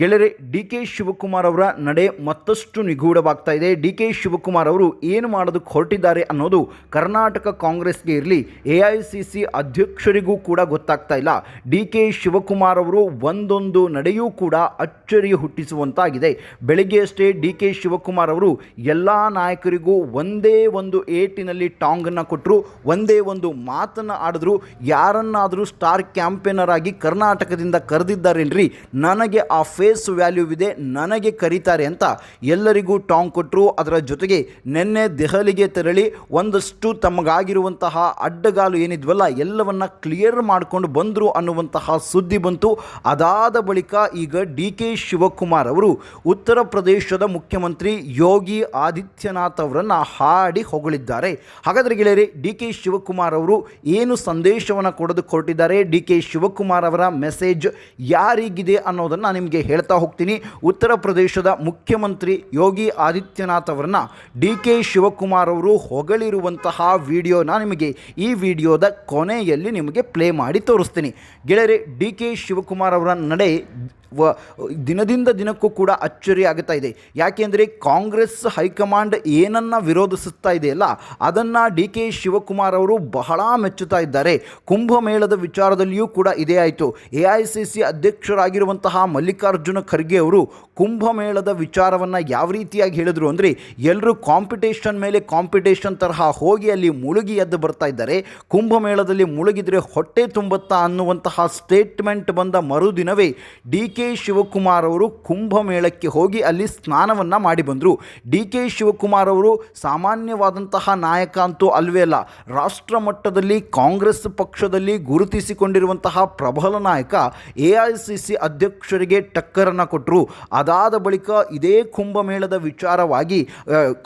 ಗೆಳೆಯರೆ D K Shivakumar ಅವರ ನಡೆ ಮತ್ತಷ್ಟು ನಿಗೂಢವಾಗ್ತಾ ಇದೆ. ಡಿ ಕೆ ಶಿವಕುಮಾರ್ ಅವರು ಏನು ಮಾಡೋದಕ್ಕೆ ಹೊರಟಿದ್ದಾರೆ ಅನ್ನೋದು ಕರ್ನಾಟಕ ಕಾಂಗ್ರೆಸ್ಗೆ ಇರಲಿ. ಎ ಐ ಸಿ ಸಿ ಅಧ್ಯಕ್ಷರಿಗೂ ಕೂಡ ಗೊತ್ತಾಗ್ತಾ ಇಲ್ಲ. ಡಿ ಕೆ ಶಿವಕುಮಾರ್ ಅವರು ಒಂದೊಂದು ನಡೆಯೂ ಕೂಡ ಅಚ್ಚರಿ ಹುಟ್ಟಿಸುವಂತಾಗಿದೆ. ಬೆಳಿಗ್ಗೆಯಷ್ಟೇ ಡಿ ಕೆ ಶಿವಕುಮಾರ್ ಅವರು ಎಲ್ಲ ನಾಯಕರಿಗೂ ಒಂದೇ ಒಂದು ಏಟಿನಲ್ಲಿ ಟಾಂಗನ್ನು ಕೊಟ್ಟರು. ಒಂದೇ ಒಂದು ಮಾತನ್ನು ಆಡಿದ್ರು. ಯಾರನ್ನಾದರೂ ಸ್ಟಾರ್ ಕ್ಯಾಂಪೇನರ್ ಆಗಿ ಕರ್ನಾಟಕದಿಂದ ಕರೆದಿದ್ದಾರೆನ್ರಿ. ನನಗೆ ಆ ಫೇಸ್ ವ್ಯಾಲ್ಯೂ ಇದೆ, ನನಗೆ ಕರೀತಾರೆ ಅಂತ ಎಲ್ಲರಿಗೂ ಟಾಂಗ್ ಕೊಟ್ಟರು ಅದರ ಜೊತೆಗೆ ನಿನ್ನೆ ದೆಹಲಿಗೆ ತೆರಳಿ ಒಂದಷ್ಟು ತಮಗಾಗಿರುವಂತಹ ಅಡ್ಡಗಾಲು ಏನಿದ್ವಲ್ಲ, ಎಲ್ಲವನ್ನು ಕ್ಲಿಯರ್ ಮಾಡಿಕೊಂಡು ಬಂದರು ಅನ್ನುವಂತಹ ಸುದ್ದಿ ಬಂತು. ಅದಾದ ಬಳಿಕ ಈಗ ಡಿ ಕೆ ಶಿವಕುಮಾರ್ ಅವರು ಉತ್ತರ ಪ್ರದೇಶದ ಮುಖ್ಯಮಂತ್ರಿ ಯೋಗಿ ಆದಿತ್ಯನಾಥ್ ಅವರನ್ನು ಹಾಡಿ ಹೊಗಳಿದ್ದಾರೆ. ಹಾಗಾದರೆ ಗೆಳೆಯರೆ, ಡಿ ಕೆ ಶಿವಕುಮಾರ್ ಅವರು ಏನು ಸಂದೇಶವನ್ನು ಕೊಡದು ಕೊಟ್ಟಿದ್ದಾರೆ? ಡಿ ಕೆ ಶಿವಕುಮಾರ್ ಅವರ ಮೆಸೇಜ್ ಯಾರಿಗಿದೆ ಅನ್ನೋದನ್ನು ನಿಮಗೆ ಹೇಳ್ತಾ ಹೋಗ್ತೀನಿ. ಉತ್ತರ ಪ್ರದೇಶದ ಮುಖ್ಯಮಂತ್ರಿ ಯೋಗಿ ಆದಿತ್ಯನಾಥ್ ಅವರನ್ನ ಡಿ ಕೆ ಶಿವಕುಮಾರ್ ಅವರು ಹೊಗಳಿರುವಂತಹ ವಿಡಿಯೋನ ನಿಮಗೆ ಈ ವಿಡಿಯೋದ ಕೊನೆಯಲ್ಲಿ ನಿಮಗೆ ಪ್ಲೇ ಮಾಡಿ ತೋರಿಸ್ತೀನಿ. ಗೆಳೆಯರೆ, ಡಿ ಕೆ ಶಿವಕುಮಾರ್ ಅವರ ನಡೆ ವ, ದಿನದಿಂದ ದಿನಕ್ಕೂ ಕೂಡ ಅಚ್ಚರಿ ಆಗುತ್ತಾ ಇದೆ. ಯಾಕೆಂದರೆ ಕಾಂಗ್ರೆಸ್ ಹೈಕಮಾಂಡ್ ಏನನ್ನು ವಿರೋಧಿಸುತ್ತಾ ಇದೆಯಲ್ಲ, ಅದನ್ನು ಡಿ ಕೆ ಶಿವಕುಮಾರ್ ಅವರು ಬಹಳ ಮೆಚ್ಚುತ್ತಾ ಇದ್ದಾರೆ. ಕುಂಭಮೇಳದ ವಿಚಾರದಲ್ಲಿಯೂ ಕೂಡ ಇದೇ ಆಯಿತು. ಎ ಐ ಸಿ ಸಿ ಅಧ್ಯಕ್ಷರಾಗಿರುವಂತಹ ಮಲ್ಲಿಕಾರ್ಜುನ ಖರ್ಗೆ ಅವರು ಕುಂಭಮೇಳದ ವಿಚಾರವನ್ನು ಯಾವ ರೀತಿಯಾಗಿ ಹೇಳಿದ್ರು ಅಂದರೆ ಎಲ್ಲರೂ ಕಾಂಪಿಟೇಷನ್ ಮೇಲೆ ಕಾಂಪಿಟೇಷನ್ ತರಹ ಹೋಗಿ ಅಲ್ಲಿ ಮುಳುಗಿ ಎದ್ದು ಬರ್ತಾ ಇದ್ದಾರೆ. ಕುಂಭಮೇಳದಲ್ಲಿ ಮುಳುಗಿದರೆ ಹೊಟ್ಟೆ ತುಂಬುತ್ತಾ ಅನ್ನುವಂತಹ ಸ್ಟೇಟ್ಮೆಂಟ್ ಬಂದ ಮರುದಿನವೇ ಡಿ ಕೆ ಶಿವಕುಮಾರ್ ಅವರು ಕುಂಭಮೇಳಕ್ಕೆ ಹೋಗಿ ಅಲ್ಲಿ ಸ್ನಾನವನ್ನು ಮಾಡಿ ಬಂದರು. ಡಿ ಕೆ ಶಿವಕುಮಾರ್ ಅವರು ಸಾಮಾನ್ಯವಾದಂತಹ ನಾಯಕ ಅಂತೂ ಅಲ್ವೇ ಅಲ್ಲ, ರಾಷ್ಟ್ರ ಮಟ್ಟದಲ್ಲಿ ಕಾಂಗ್ರೆಸ್ ಪಕ್ಷದಲ್ಲಿ ಗುರುತಿಸಿಕೊಂಡಿರುವಂತಹ ಪ್ರಬಲ ನಾಯಕ, ಎ ಅಧ್ಯಕ್ಷರಿಗೆ ಟಕ್ಕರನ್ನು ಕೊಟ್ಟರು ಅದಾದ ಬಳಿಕ ಇದೇ ಕುಂಭಮೇಳದ ವಿಚಾರವಾಗಿ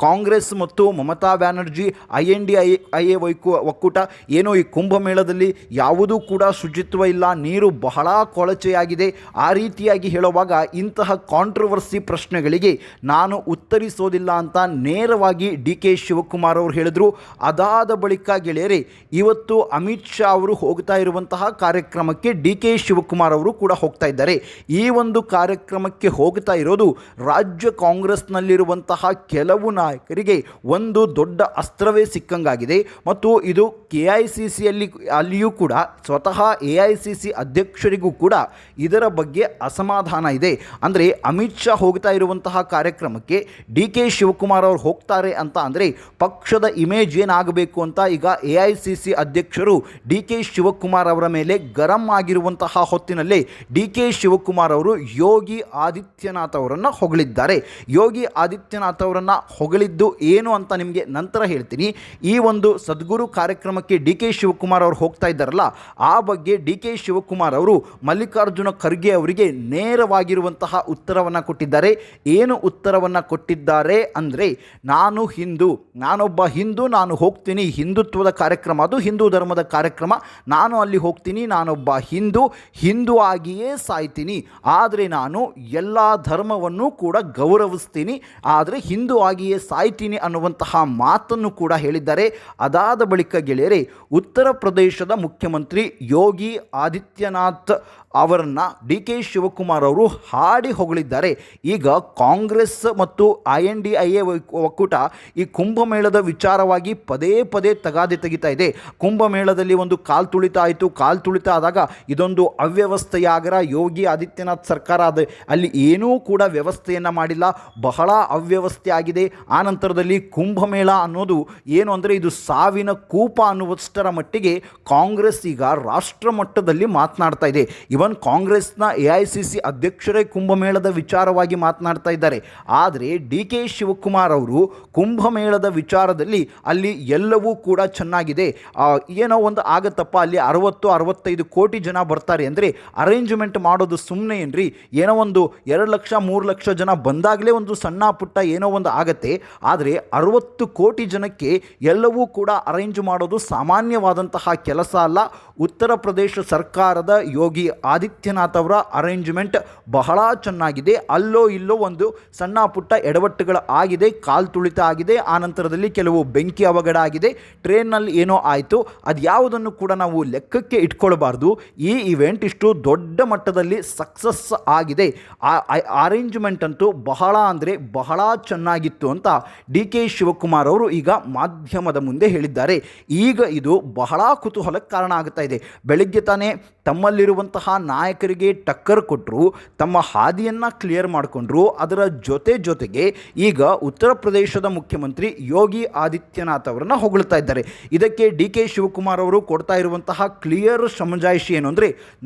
ಕಾಂಗ್ರೆಸ್ ಮತ್ತು Mamata Banerjee, I N D I I ವೈಕು, ಒಕ್ಕೂಟ, ಏನೋ ಈ ಕುಂಭಮೇಳದಲ್ಲಿ ಯಾವುದೂ ಕೂಡ ಶುಚಿತ್ವ ಇಲ್ಲ, ನೀರು ಬಹಳ ಕೊಳಚೆಯಾಗಿದೆ, ಆ ರೀತಿಯಾಗಿ ಹೇಳುವಾಗ ಇಂತಹ ಕಾಂಟ್ರವರ್ಸಿ ಪ್ರಶ್ನೆಗಳಿಗೆ ನಾನು ಉತ್ತರಿಸೋದಿಲ್ಲ ಅಂತ ನೇರವಾಗಿ ಡಿ ಕೆ ಶಿವಕುಮಾರ್ ಅವರು ಹೇಳಿದರು. ಅದಾದ ಬಳಿಕ ಗೆಳೆಯರೆ, ಇವತ್ತು ಅಮಿತ್ ಶಾ ಅವರು ಹೋಗ್ತಾ ಇರುವಂತಹ ಕಾರ್ಯಕ್ರಮಕ್ಕೆ ಡಿ ಕೆ ಶಿವಕುಮಾರ್ ಅವರು ಕೂಡ ಹೋಗ್ತಾ ಇದ್ದಾರೆ. ಈ ಒಂದು ಕಾರ್ಯಕ್ರಮಕ್ಕೆ ಹೋಗ್ತಾ ಇರೋದು ರಾಜ್ಯ ಕಾಂಗ್ರೆಸ್ನಲ್ಲಿರುವಂತಹ ಕೆಲವು ನಾಯಕರಿಗೆ ಒಂದು ದೊಡ್ಡ ಅಸ್ತ್ರವೇ ಸಿಕ್ಕಂಗಾಗಿದೆ. ಮತ್ತು ಇದು ಕೆ ಐ ಸಿ ಸಿಯಲ್ಲಿ ಅಲ್ಲಿಯೂ ಕೂಡ, ಸ್ವತಃ ಎ ಐ ಸಿ ಸಿ ಅಧ್ಯಕ್ಷರಿಗೂ ಕೂಡ ಇದರ ಬಗ್ಗೆ ಅಸಮಾಧಾನ ಇದೆ. ಅಂದರೆ ಅಮಿತ್ ಶಾ ಹೋಗ್ತಾ ಇರುವಂತಹ ಕಾರ್ಯಕ್ರಮಕ್ಕೆ ಡಿ ಕೆ ಶಿವಕುಮಾರ್ ಅವರು ಹೋಗ್ತಾರೆ ಅಂತ ಅಂದರೆ ಪಕ್ಷದ ಇಮೇಜ್ ಏನಾಗಬೇಕು ಅಂತ ಈಗ ಎ ಐ ಸಿ ಸಿ ಅಧ್ಯಕ್ಷರು ಡಿ ಕೆ ಶಿವಕುಮಾರ್ ಅವರ ಮೇಲೆ ಗರಂ ಆಗಿರುವಂತಹ ಹೊತ್ತಿನಲ್ಲೇ ಡಿ ಕೆ ಶಿವಕುಮಾರ್ ಅವರು ಯೋಗಿ ಆದಿತ್ಯನಾಥ್ ಅವರನ್ನು ಹೊಗಳಿದ್ದಾರೆ. ಯೋಗಿ ಆದಿತ್ಯನಾಥ್ ಅವರನ್ನು ಹೊಗಳಿದ್ದು ಏನು ಅಂತ ನಿಮಗೆ ನಂತರ ಹೇಳ್ತೀನಿ. ಈ ಒಂದು ಸದ್ಗುರು ಕಾರ್ಯಕ್ರಮಕ್ಕೆ ಡಿ ಕೆ ಶಿವಕುಮಾರ್ ಅವರು ಹೋಗ್ತಾ ಇದ್ದಾರಲ್ಲ, ಆ ಬಗ್ಗೆ ಡಿ ಕೆ ಶಿವಕುಮಾರ್ ಅವರು ಮಲ್ಲಿಕಾರ್ಜುನ ಖರ್ಗೆ ಅವರಿಗೆ ನೇರವಾಗಿರುವಂತಹ ಉತ್ತರವನ್ನು ಕೊಟ್ಟಿದ್ದಾರೆ. ಏನು ಉತ್ತರವನ್ನು ಕೊಟ್ಟಿದ್ದಾರೆ ಅಂದರೆ, ನಾನು ಹಿಂದೂ, ನಾನೊಬ್ಬ ಹಿಂದೂ, ನಾನು ಹೋಗ್ತೀನಿ ಹಿಂದುತ್ವದ ಕಾರ್ಯಕ್ರಮ. ಅದು ಹಿಂದೂ ಧರ್ಮದ ಕಾರ್ಯಕ್ರಮ. ನಾನು ಅಲ್ಲಿ ಹೋಗ್ತೀನಿ, ನಾನೊಬ್ಬ ಹಿಂದೂ ಹಿಂದೂ ಆಗಿಯೇ ಸಾಯ್ತೀನಿ. ಆದರೆ ನಾನು ಎಲ್ಲ ಧರ್ಮವನ್ನು ಕೂಡ ಗೌರವಿಸ್ತೀನಿ. ಆದರೆ ಹಿಂದೂ ಆಗಿಯೇ ಸಾಯ್ತೀನಿ ಅನ್ನುವಂತಹ ಮಾತನ್ನು ಕೂಡ ಹೇಳಿದ್ದಾರೆ. ಅದಾದ ಬಳಿಕ ಗೆಳೆಯರೆ, ಉತ್ತರ ಪ್ರದೇಶದ ಮುಖ್ಯಮಂತ್ರಿ ಯೋಗಿ ಆದಿತ್ಯನಾಥ್ ಅವರನ್ನು ಡಿ ಕೆ ಶಿವಕುಮಾರ್ ಅವರು ಹಾಡಿ ಹೊಗಳಿದ್ದಾರೆ. ಈಗ ಕಾಂಗ್ರೆಸ್ ಮತ್ತು I N D I A ಒಕ್ಕೂಟ ಈ ಕುಂಭಮೇಳದ ವಿಚಾರವಾಗಿ ಪದೇ ಪದೇ ತಗಾದೆ ತೆಗಿತಾ ಇದೆ. ಕುಂಭಮೇಳದಲ್ಲಿ ಒಂದು ಕಾಲು ತುಳಿತ ಆಯಿತು ಕಾಲು ತುಳಿತ ಆದಾಗ ಇದೊಂದು ಅವ್ಯವಸ್ಥೆಯಾಗರ ಯೋಗಿ ಆದಿತ್ಯನಾಥ್ ಸರ್ಕಾರ ಅದು, ಅಲ್ಲಿ ಏನೂ ಕೂಡ ವ್ಯವಸ್ಥೆಯನ್ನು ಮಾಡಿಲ್ಲ. ಬಹಳ ಅವ್ಯವಸ್ಥೆ ಆಗಿದೆ. ಆ ನಂತರದಲ್ಲಿ ಕುಂಭಮೇಳ ಅನ್ನೋದು ಏನು ಅಂದರೆ ಇದು ಸಾವಿನ ಕೂಪ ಅನ್ನುವಷ್ಟರ ಮಟ್ಟಿಗೆ ಕಾಂಗ್ರೆಸ್ ಈಗ ರಾಷ್ಟ್ರ ಮಟ್ಟದಲ್ಲಿ ಮಾತನಾಡ್ತಾ ಇದೆ. ಇವನ್ ಕಾಂಗ್ರೆಸ್ನ ಎ ಐ ಸಿ ಸಿ ಅಧ್ಯಕ್ಷರೇ ಕುಂಭಮೇಳದ ವಿಚಾರವಾಗಿ ಮಾತನಾಡ್ತಾ ಇದ್ದಾರೆ. ಆದರೆ ಡಿ ಕೆ ಶಿವಕುಮಾರ್ ಅವರು ಕುಂಭಮೇಳದ ವಿಚಾರದಲ್ಲಿ ಅಲ್ಲಿ ಎಲ್ಲವೂ ಕೂಡ ಚೆನ್ನಾಗಿದೆ. ಏನೋ ಒಂದು ಆಗತ್ತಪ್ಪ, ಅಲ್ಲಿ ಅರವತ್ತು, ಅರವತ್ತೈದು ಕೋಟಿ ಜನ ಬರ್ತಾರೆ ಅಂದರೆ ಅರೇಂಜ್ಮೆಂಟ್ ಮಾಡೋದು ಸುಮ್ಮನೆ ಏನ್ರಿ? ಏನೋ ಒಂದು ಎರಡು ಲಕ್ಷ, ಮೂರು ಲಕ್ಷ ಜನ ಬಂದಾಗಲೇ ಒಂದು ಸಣ್ಣ ಪುಟ್ಟ ಏನೋ ಒಂದು ಆಗತ್ತೆ. ಆದರೆ ಅರವತ್ತು ಕೋಟಿ ಜನಕ್ಕೆ ಎಲ್ಲವೂ ಕೂಡ ಅರೇಂಜ್ ಮಾಡೋದು ಸಾಮಾನ್ಯವಾದಂತಹ ಕೆಲಸ ಅಲ್ಲ. ಉತ್ತರ ಪ್ರದೇಶ ಸರ್ಕಾರದ ಯೋಗಿ ಆದಿತ್ಯನಾಥ್ ಅವರ ಅರೇಂಜ್ಮೆಂಟ್ ಬಹಳ ಚೆನ್ನಾಗಿದೆ. ಅಲ್ಲೋ ಇಲ್ಲೋ ಒಂದು ಸಣ್ಣ ಪುಟ್ಟ ಎಡವಟ್ಟುಗಳು ಆಗಿದೆ, ಕಾಲು ತುಳಿತ ಆಗಿದೆ. ಆ ನಂತರದಲ್ಲಿ ಕೆಲವು ಬೆಂಕಿ ಅವಘಡ ಆಗಿದೆ. ಟ್ರೈನ್ನಲ್ಲಿ ಏನೋ ಆಯಿತು. ಅದು ಯಾವುದನ್ನು ಕೂಡ ನಾವು ಲೆಕ್ಕಕ್ಕೆ ಇಟ್ಕೊಳ್ಬಾರ್ದು. ಈ ಇವೆಂಟ್ ಇಷ್ಟು ದೊಡ್ಡ ಮಟ್ಟದಲ್ಲಿ ಸಕ್ಸಸ್ ಆಗಿದೆ. ಅರೇಂಜ್ಮೆಂಟ್ ಅಂತೂ ಬಹಳ ಅಂದರೆ ಬಹಳ ಚೆನ್ನಾಗಿತ್ತು ಅಂತ ಡಿ ಕೆ ಶಿವಕುಮಾರ್ ಅವರು ಈಗ ಮಾಧ್ಯಮದ ಮುಂದೆ ಹೇಳಿದ್ದಾರೆ. ಈಗ ಇದು ಬಹಳ ಕುತೂಹಲಕ್ಕೆ ಕಾರಣ ಆಗ್ತಾ ಇದೆ. ಬೆಳಗ್ಗೆ ತಾನೇ ತಮ್ಮಲ್ಲಿರುವಂತಹ ನಾಯಕರಿಗೆ ಟಕ್ಕರ್ ಕೊಟ್ಟರು ತಮ್ಮ ಹಾದಿಯನ್ನು ಕ್ಲಿಯರ್ ಮಾಡಿಕೊಂಡ್ರು. ಅದರ ಜೊತೆ ಜೊತೆಗೆ ಈಗ ಉತ್ತರ ಪ್ರದೇಶದ ಮುಖ್ಯಮಂತ್ರಿ ಯೋಗಿ ಆದಿತ್ಯನಾಥ್ ಅವರನ್ನು ಹೊಗಳ್ತಾ ಇದ್ದಾರೆ. ಇದಕ್ಕೆ ಡಿ ಕೆ ಶಿವಕುಮಾರ್ ಅವರು ಕೊಡ್ತಾ ಇರುವಂತಹ ಕ್ಲಿಯರ್ ಸಮಜಾಯಿಷಿ ಏನು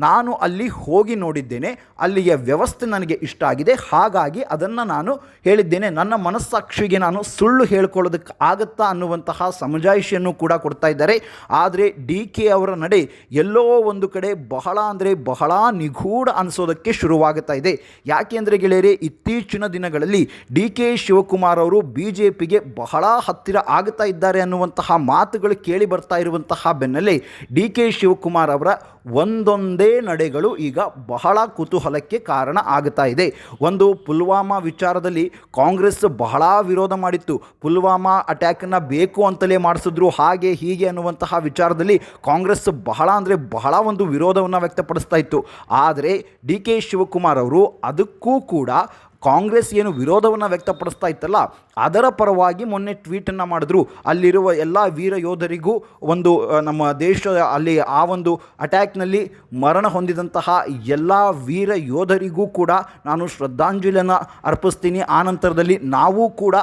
ನಾನು ಅಲ್ಲಿ ಹೋಗಿ ನೋಡಿದ್ದೇನೆ, ಅಲ್ಲಿಯ ವ್ಯವಸ್ಥೆ ನನಗೆ ಇಷ್ಟ ಆಗಿದೆ, ಹಾಗಾಗಿ ಅದನ್ನು ನಾನು ಹೇಳಿದ್ದೇನೆ. ನನ್ನ ಮನಸ್ಸಾಕ್ಷಿಗೆ ನಾನು ಸುಳ್ಳು ಹೇಳ್ಕೊಳ್ಳೋದಕ್ಕೆ ಆಗತ್ತಾ ಅನ್ನುವಂತಹ ಸಮಜಾಯಿಷಿಯನ್ನು ಕೂಡ ಕೊಡ್ತಾ ಇದ್ದಾರೆ. ಆದರೆ ಡಿ ಕೆ ಅವರ ನಡೆ ಎಲ್ಲೋ ಒಂದು ಕಡೆ ಬಹಳ ಅಂದರೆ ಬಹಳ ನಿಗೂಢ ಅನಿಸೋದಕ್ಕೆ ಶುರುವಾಗುತ್ತಾ ಇದೆ. ಯಾಕೆಂದರೆ ಗೆಳೆಯರೇ, ಇತ್ತೀಚಿನ ದಿನಗಳಲ್ಲಿ ಡಿ ಕೆ ಶಿವಕುಮಾರ್ ಅವರು ಬಿ ಜೆ ಪಿಗೆ ಬಹಳ ಹತ್ತಿರ ಆಗುತ್ತಾ ಇದ್ದಾರೆ ಅನ್ನುವಂತಹ ಮಾತುಗಳು ಕೇಳಿ ಬರ್ತಾ ಇರುವಂತಹ ಬೆನ್ನಲ್ಲೇ ಡಿ ಕೆ ಶಿವಕುಮಾರ್ ಅವರ ಒಂದೊಂದೇ ನಡೆಗಳು ಈಗ ಬಹಳ ಕುತೂಹಲಕ್ಕೆ ಕಾರಣ ಆಗುತ್ತಾ ಇದೆ. ಒಂದು, ಪುಲ್ವಾಮಾ ವಿಚಾರದಲ್ಲಿ ಕಾಂಗ್ರೆಸ್ ಬಹಳ ವಿರೋಧ ಮಾಡಿತ್ತು. ಪುಲ್ವಾಮಾ ಅಟ್ಯಾಕನ್ನು ಬೇಕು ಅಂತಲೇ ಮಾಡಿಸಿದ್ರು, ಹಾಗೆ ಹೀಗೆ ಅನ್ನುವಂತಹ ವಿಚಾರದಲ್ಲಿ ಕಾಂಗ್ರೆಸ್ ಬಹಳ ಅಂದರೆ ಬಹಳ ಒಂದು ವಿರೋಧವನ್ನು ವ್ಯಕ್ತಪಡಿಸ್ತಾ ಆದರೆ ಡಿ ಕೆ ಶಿವಕುಮಾರ್ ಅವರು ಅದಕ್ಕೂ ಕೂಡ ಕಾಂಗ್ರೆಸ್ ಏನು ವಿರೋಧವನ್ನು ವ್ಯಕ್ತಪಡಿಸ್ತಾ ಇತ್ತಲ್ಲ, ಅದರ ಪರವಾಗಿ ಮೊನ್ನೆ ಟ್ವೀಟನ್ನು ಮಾಡಿದ್ರು. ಅಲ್ಲಿರುವ ಎಲ್ಲ ವೀರ ಯೋಧರಿಗೂ ಒಂದು ನಮ್ಮ ದೇಶ, ಅಲ್ಲಿ ಆ ಒಂದು ಅಟ್ಯಾಕ್ನಲ್ಲಿ ಮರಣ ಹೊಂದಿದಂತಹ ಎಲ್ಲ ವೀರ ಯೋಧರಿಗೂ ಕೂಡ ನಾನು ಶ್ರದ್ಧಾಂಜಲಿಯನ್ನು ಅರ್ಪಿಸ್ತೀನಿ. ಆ ನಂತರದಲ್ಲಿ ನಾವು ಕೂಡ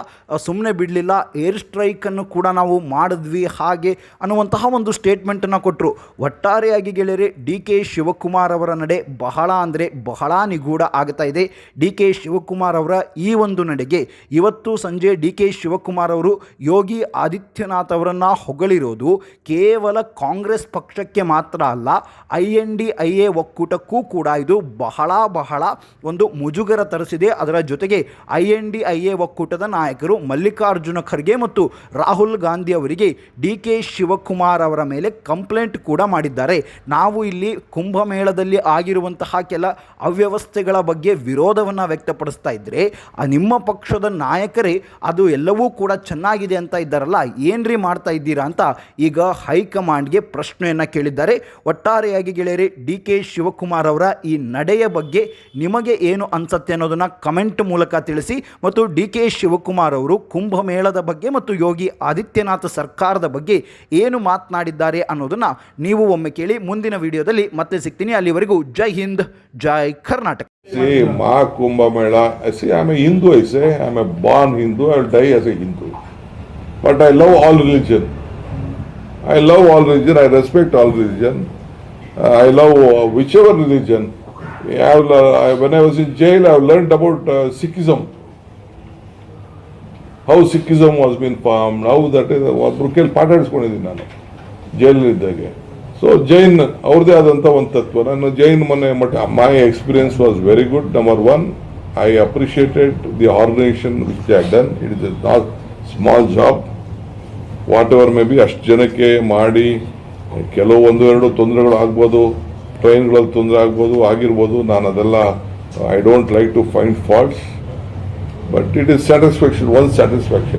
ಸುಮ್ಮನೆ ಬಿಡಲಿಲ್ಲ. ಏರ್ ಸ್ಟ್ರೈಕನ್ನು ಕೂಡ ನಾವು ಮಾಡಿದ್ವಿ ಹಾಗೆ ಅನ್ನುವಂತಹ ಒಂದು ಸ್ಟೇಟ್ಮೆಂಟನ್ನು ಕೊಟ್ಟರು ಒಟ್ಟಾರೆಯಾಗಿ ಗೆಳೆಯರೆ, ಡಿ ಕೆ ಶಿವಕುಮಾರ್ ಅವರ ನಡೆ ಬಹಳ ಅಂದರೆ ಬಹಳ ನಿಗೂಢ ಆಗ್ತಾ ಇದೆ. ಡಿ ಕೆ ಶಿವಕುಮಾರ್ ಅವರ ಈ ಒಂದು ನಡೆಗೆ ಇವತ್ತು ಸಂಜೆ ಡಿ ಕೆ ಶಿವಕುಮಾರ್ ಅವರು ಯೋಗಿ ಆದಿತ್ಯನಾಥ್ ಅವರನ್ನು ಹೊಗಳಿರೋದು ಕೇವಲ ಕಾಂಗ್ರೆಸ್ ಪಕ್ಷಕ್ಕೆ ಮಾತ್ರ ಅಲ್ಲ, I N D I A ಒಕ್ಕೂಟಕ್ಕೂ ಕೂಡ ಇದು ಬಹಳ ಬಹಳ ಒಂದು ಮುಜುಗರ ತರಿಸಿದೆ. ಅದರ ಜೊತೆಗೆ I N D I A ಒಕ್ಕೂಟದ ನಾಯಕರು ಮಲ್ಲಿಕಾರ್ಜುನ ಖರ್ಗೆ ಮತ್ತು ರಾಹುಲ್ ಗಾಂಧಿ ಅವರಿಗೆ ಡಿ ಕೆ ಶಿವಕುಮಾರ್ ಅವರ ಮೇಲೆ ಕಂಪ್ಲೇಂಟ್ ಕೂಡ ಮಾಡಿದ್ದಾರೆ. ನಾವು ಇಲ್ಲಿ ಕುಂಭಮೇಳದಲ್ಲಿ ಆಗಿರುವಂತಹ ಕೆಲ ಅವ್ಯವಸ್ಥೆಗಳ ಬಗ್ಗೆ ವಿರೋಧವನ್ನು ವ್ಯಕ್ತಪಡಿಸ್ತಾ ಇದ್ದರೆ ಆ ನಿಮ್ಮ ಪಕ್ಷದ ನಾಯಕರೇ ಅದು ಎಲ್ಲವೂ ಕೂಡ ಚೆನ್ನಾಗಿದೆ ಅಂತ ಇದ್ದಾರಲ್ಲ, ಏನ್ರಿ ಮಾಡ್ತಾ ಇದ್ದೀರಾ ಅಂತ ಈಗ ಹೈಕಮಾಂಡ್ಗೆ ಪ್ರಶ್ನೆಯನ್ನು ಕೇಳಿದ್ದಾರೆ. ಒಟ್ಟಾರೆಯಾಗಿ ಗೆಳೆಯರೆ ಡಿ ಕೆ ಶಿವಕುಮಾರ್ ಅವರ ಈ ನಡೆಯ ಬಗ್ಗೆ ನಿಮಗೆ ಏನು ಅನ್ಸತ್ತೆ ಅನ್ನೋದನ್ನು ಕಮೆಂಟ್ ಮೂಲಕ ತಿಳಿಸಿ ಮತ್ತು ಡಿ ಕೆ ಶಿವಕುಮಾರ್ ಅವರು ಕುಂಭಮೇಳದ ಬಗ್ಗೆ ಮತ್ತು ಯೋಗಿ ಆದಿತ್ಯನಾಥ್ ಸರ್ಕಾರದ ಬಗ್ಗೆ ಏನು ಮಾತನಾಡಿದ್ದಾರೆ ಅನ್ನೋದನ್ನು ನೀವು ಒಮ್ಮೆ ಕೇಳಿ ಮುಂದಿನ ವಿಡಿಯೋದಲ್ಲಿ ಮತ್ತೆ ಸಿಗ್ತೀನಿ. ಅಲ್ಲಿವರೆಗೂ ಜೈ ಹಿಂದ್, ಜೈ Karnataka. See, Ma Kumbh Mela, see, I'm a Hindu, I say, I'm a born Hindu, I will die as a Hindu. But I love all religion. I love all religion, I respect all religion. Uh, I love uh, whichever religion. I uh, when I was in jail, I learned about uh, Sikhism. How Sikhism was being formed, how that is, ಕೇಳಿ ಪಾಠ ಹಿಡಿಸ್ಕೊಂಡಿದ್ದೀನಿ ನಾನು so Jain ಅವ್ರದ್ದೇ ಆದಂಥ ಒಂದು ತತ್ವ. ನಾನು ಜೈನ್ ಮನೆ ಮಠ my experience was very good number one I appreciated the organisation which they done it is not small job whatever may be ಅಷ್ಟು ಜನಕ್ಕೆ ಮಾಡಿ, ಕೆಲವು ಒಂದು, ಎರಡು ತೊಂದರೆಗಳು ಆಗ್ಬೋದು ಟ್ರೈನ್ಗಳಲ್ಲಿ ತೊಂದರೆ ಆಗ್ಬೋದು, ಆಗಿರ್ಬೋದು. ನಾನು ಅದೆಲ್ಲ I don't like to find faults but it is satisfaction one satisfaction